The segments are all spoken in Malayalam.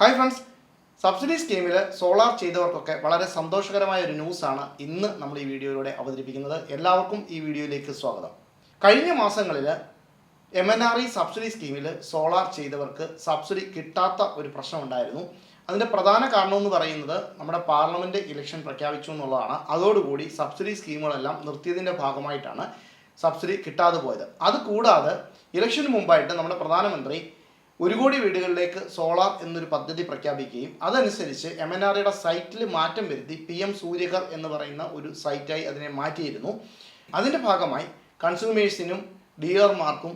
ഹായ് ഫ്രണ്ട്സ് സബ്സിഡി സ്കീമിൽ സോളാർ ചെയ്തവർക്കൊക്കെ വളരെ സന്തോഷകരമായ ഒരു ന്യൂസാണ് ഇന്ന് നമ്മൾ ഈ വീഡിയോയിലൂടെ അവതരിപ്പിക്കുന്നത്. എല്ലാവർക്കും ഈ വീഡിയോയിലേക്ക് സ്വാഗതം. കഴിഞ്ഞ മാസങ്ങളിൽ M N R E subsidy സ്കീമിൽ സോളാർ ചെയ്തവർക്ക് സബ്സിഡി കിട്ടാത്ത ഒരു പ്രശ്നമുണ്ടായിരുന്നു അതിന്റെ പ്രധാന കാരണമെന്ന് പറയുന്നത് നമ്മുടെ പാർലമെന്റ് ഇലക്ഷൻ പ്രഖ്യാപിച്ചു എന്നുള്ളതാണ്. അതോടുകൂടി സബ്സിഡി സ്കീമുകളെല്ലാം നിർത്തിയതിന്റെ ഭാഗമായിട്ടാണ് സബ്സിഡി കിട്ടാതെ പോയത്. അതുകൂടാതെ ഇലക്ഷന് മുമ്പായിട്ട് നമ്മുടെ പ്രധാനമന്ത്രി ഒരു കോടി വീടുകളിലേക്ക് സോളാർ എന്നൊരു പദ്ധതി പ്രഖ്യാപിക്കുകയും അതനുസരിച്ച് എം എൻ ആർ സൈറ്റിൽ മാറ്റം വരുത്തി പി എം സൂര്യകർ എന്ന് പറയുന്ന ഒരു സൈറ്റായി അതിനെ മാറ്റിയിരുന്നു. അതിന്റെ ഭാഗമായി കൺസ്യൂമേഴ്സിനും ഡീലർമാർക്കും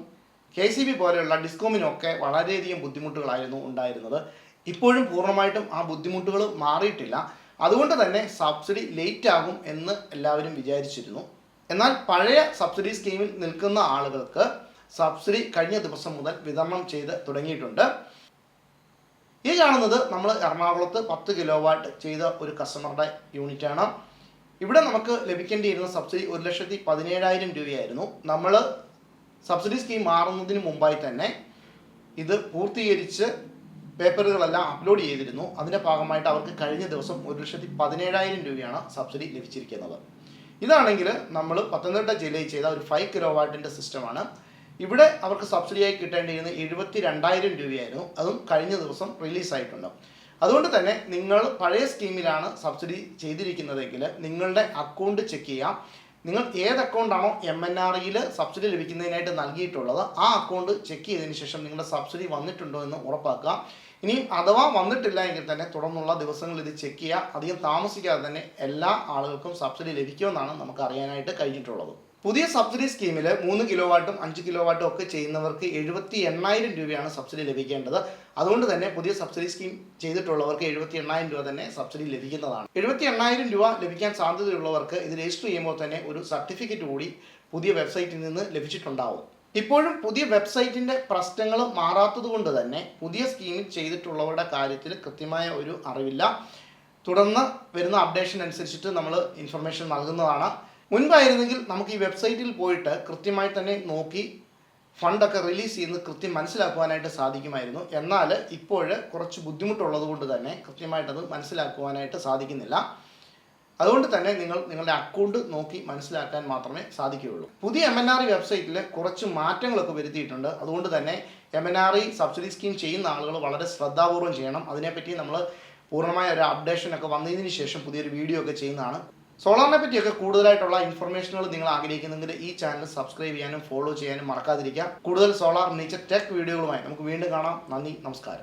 കെ സി ബി പോലെയുള്ള ഡിസ്കോമിനൊക്കെ വളരെയധികം ബുദ്ധിമുട്ടുകളായിരുന്നു ഉണ്ടായിരുന്നത്. ഇപ്പോഴും പൂർണമായിട്ടും ആ ബുദ്ധിമുട്ടുകൾ മാറിയിട്ടില്ല. അതുകൊണ്ട് തന്നെ സബ്സിഡി ലേറ്റ് ആകും എന്ന് എല്ലാവരും വിചാരിച്ചിരുന്നു. എന്നാൽ പഴയ സബ്സിഡി സ്കീമിൽ നിൽക്കുന്ന ആളുകൾക്ക് സബ്സിഡി കഴിഞ്ഞ ദിവസം മുതൽ വിതരണം ചെയ്ത് തുടങ്ങിയിട്ടുണ്ട്. ഈ കാണുന്നത് നമ്മൾ എറണാകുളത്ത് പത്ത് കിലോ വാട്ട് ചെയ്ത ഒരു കസ്റ്റമറുടെ യൂണിറ്റാണ് ഇവിടെ നമുക്ക് ലഭിക്കേണ്ടിയിരുന്ന സബ്സിഡി ഒരു ലക്ഷത്തി പതിനേഴായിരം രൂപയായിരുന്നു. നമ്മൾ സബ്സിഡി സ്കീം മാറുന്നതിന് മുമ്പായി തന്നെ ഇത് പൂർത്തീകരിച്ച് പേപ്പറുകളെല്ലാം അപ്ലോഡ് ചെയ്തിരുന്നു. അതിന്റെ ഭാഗമായിട്ട് അവർക്ക് കഴിഞ്ഞ ദിവസം ഒരു ലക്ഷത്തി പതിനേഴായിരം രൂപയാണ് സബ്സിഡി ലഭിച്ചിരിക്കുന്നത്. ഇതാണെങ്കിൽ നമ്മൾ പത്തനംതിട്ട ജില്ലയിൽ ചെയ്ത ഒരു ഫൈവ് കിലോ വാട്ടിന്റെ സിസ്റ്റമാണ് ഇവിടെ അവർക്ക് സബ്സിഡിയായി കിട്ടേണ്ടിയിരുന്ന എഴുപത്തി രണ്ടായിരം രൂപയായിരുന്നു. അതും കഴിഞ്ഞ ദിവസം റിലീസായിട്ടുണ്ട്. അതുകൊണ്ട് തന്നെ നിങ്ങൾ പഴയ സ്കീമിലാണ് സബ്സിഡി ചെയ്തിരിക്കുന്നതെങ്കിൽ നിങ്ങളുടെ അക്കൗണ്ട് ചെക്ക് ചെയ്യാം. നിങ്ങൾ ഏത് അക്കൗണ്ടാണോ എം എൻ ആർ ഇയിൽ സബ്സിഡി ലഭിക്കുന്നതിനായിട്ട് നൽകിയിട്ടുള്ളത് ആ അക്കൗണ്ട് ചെക്ക് ചെയ്തതിന് ശേഷം നിങ്ങളുടെ സബ്സിഡി വന്നിട്ടുണ്ടോ എന്ന് ഉറപ്പാക്കുക. ഇനിയും അഥവാ വന്നിട്ടില്ല എങ്കിൽ തന്നെ തുടർന്നുള്ള ദിവസങ്ങളിൽ ഇത് ചെക്ക് ചെയ്യുക. അധികം താമസിക്കാതെ തന്നെ എല്ലാ ആളുകൾക്കും സബ്സിഡി ലഭിക്കുമെന്നാണ് നമുക്ക് അറിയാനായിട്ട് കഴിഞ്ഞിട്ടുള്ളത്. പുതിയ സബ്സിഡി സ്കീമിൽ മൂന്ന് കിലോ വാട്ടും അഞ്ച് കിലോ വാട്ടും ഒക്കെ ചെയ്യുന്നവർക്ക് എഴുപത്തി എണ്ണായിരം രൂപയാണ് സബ്സിഡി ലഭിക്കേണ്ടത്. അതുകൊണ്ട് തന്നെ പുതിയ സബ്സിഡി സ്കീം ചെയ്തിട്ടുള്ളവർക്ക് എഴുപത്തി എണ്ണായിരം രൂപ തന്നെ സബ്സിഡി ലഭിക്കുന്നതാണ്. എഴുപത്തി എണ്ണായിരം രൂപ ലഭിക്കാൻ സാധ്യതയുള്ളവർക്ക് ഇത് രജിസ്റ്റർ ചെയ്യുമ്പോൾ തന്നെ ഒരു സർട്ടിഫിക്കറ്റ് കൂടി പുതിയ വെബ്സൈറ്റിൽ നിന്ന് ലഭിച്ചിട്ടുണ്ടാവും. ഇപ്പോഴും പുതിയ വെബ്സൈറ്റിന്റെ പ്രശ്നങ്ങൾ മാറാത്തത് കൊണ്ട് തന്നെ പുതിയ സ്കീമിൽ ചെയ്തിട്ടുള്ളവരുടെ കാര്യത്തിൽ കൃത്യമായ ഒരു അറിവില്ല. തുടർന്ന് വരുന്ന അപ്ഡേഷൻ അനുസരിച്ചിട്ട് നമ്മൾ ഇൻഫർമേഷൻ നൽകുന്നതാണ്. മുൻപായിരുന്നെങ്കിൽ നമുക്ക് ഈ വെബ്സൈറ്റിൽ പോയിട്ട് കൃത്യമായി തന്നെ നോക്കി ഫണ്ടൊക്കെ റിലീസ് ചെയ്യുന്നത് കൃത്യം മനസ്സിലാക്കുവാനായിട്ട് സാധിക്കുമായിരുന്നു. എന്നാൽ ഇപ്പോൾ കുറച്ച് ബുദ്ധിമുട്ടുള്ളത് കൊണ്ട് തന്നെ കൃത്യമായിട്ടത് മനസ്സിലാക്കുവാനായിട്ട് സാധിക്കുന്നില്ല. അതുകൊണ്ട് തന്നെ നിങ്ങൾ നിങ്ങളുടെ അക്കൗണ്ട് നോക്കി മനസ്സിലാക്കാൻ മാത്രമേ സാധിക്കുകയുള്ളൂ. പുതിയ എം എൻ ആർ വെബ്സൈറ്റിൽ കുറച്ച് മാറ്റങ്ങളൊക്കെ വരുത്തിയിട്ടുണ്ട്. അതുകൊണ്ട് തന്നെ M N R E subsidy scheme ചെയ്യുന്ന ആളുകൾ വളരെ ശ്രദ്ധാപൂർവം ചെയ്യണം. അതിനെപ്പറ്റി നമ്മൾ പൂർണമായ ഒരു അപ്ഡേഷൻ ഒക്കെ വന്നതിന് ശേഷം പുതിയൊരു വീഡിയോ ഒക്കെ ചെയ്യുന്നതാണ്. സോളാറിനെ പറ്റിയൊക്കെ കൂടുതലായിട്ടുള്ള ഇൻഫർമേഷനുകൾ നിങ്ങൾ ആഗ്രഹിക്കുന്നെങ്കിൽ ഈ ചാനൽ സബ്സ്ക്രൈബ് ചെയ്യാനും ഫോളോ ചെയ്യാനും മറക്കാതിരിക്കുക. കൂടുതൽ സോളാർ നേച്ചർ ടെക് വീഡിയോകളുമായി നമുക്ക് വീണ്ടും കാണാം. നന്ദി നമസ്കാരം.